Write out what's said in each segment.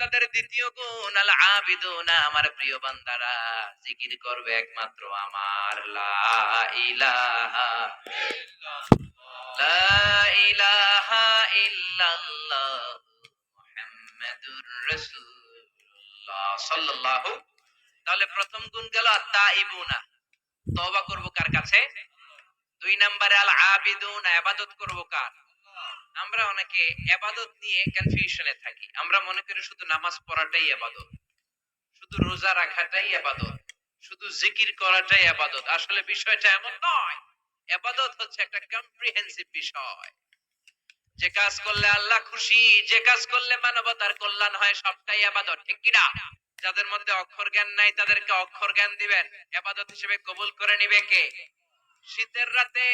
বান্দাদের দ্বিতীয় গুণ, আল আবিদুনা, আমার প্রিয় বান্দারা, জিকির করবে একমাত্র আমার। লা ইলাহা লা ইলাহা ইল্লাল্লাহ মুহাম্মাদুর রাসূলুল্লাহ। সাল্লাল্লাহু তাহলে প্রথম গুণ গেল আত্মাইবুনা তওবা করব কার কাছে? দুই নম্বরে আল আবিদুন ইবাদত করব কার? আমরা অনেকে ইবাদত নিয়ে কনফিউশনে মনে করি শুধু নামাজ পড়াটাই ইবাদত শুধু রোজা রাখাটাই ইবাদত শুধু জিকির করাটাই ইবাদত আসলে বিষয়টা এমন নয়। ইবাদত হচ্ছে একটা কম্প্রিহেন্সিভ বিষয়। যে কাজ করলে আল্লাহ খুশি, যে কাজ করলে মানবতার কল্যাণ হয়, সবটাই ইবাদত ঠিক কিনা যাদের মধ্যে অক্ষর জ্ঞান নাই, তাদেরকে অক্ষর জ্ঞান দিবেন। ইবাদত হিসেবে কবুল করে নিবে কে? শীতের রাতে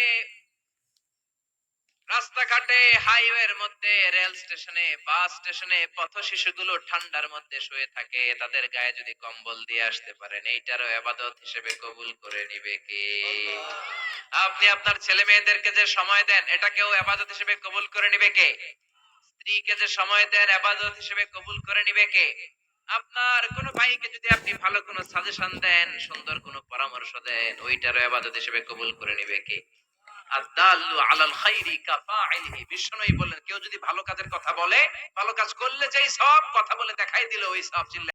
রাস্তাঘাটে হাইওয়ের মধ্যে রেল স্টেশনে বাস স্টেশনে পথ শিশুগুলো ঠান্ডার মধ্যে শুয়ে থাকে। তাদের গায়ে যদি কম্বল দিয়ে আসতে পারেন এইটারও আবাদত হিসেবে কবুল করে নিবে কে? আপনি আপনার ছেলে মেয়েদেরকে যে সময় দেন এটাকেও আবাদত হিসেবে কবুল করে নিবে কে? স্ত্রীকে যে সময় দেন আবাদত হিসেবে কবুল করে নিবে কে? আপনার কোন ভাইকে যদি আপনি ভালো কোনো সাজেশন দেন সুন্দর কোনো পরামর্শ দেন ওইটারও আবাদত হিসেবে কবুল করে নিবে কে? খাইরি কাফাইলিহি বিষ্ণুই বললেন, কেউ যদি ভালো কাজের কথা বলে, ভালো কাজ করলে যে সব কথা বলে দেখাই দিল, ওই সব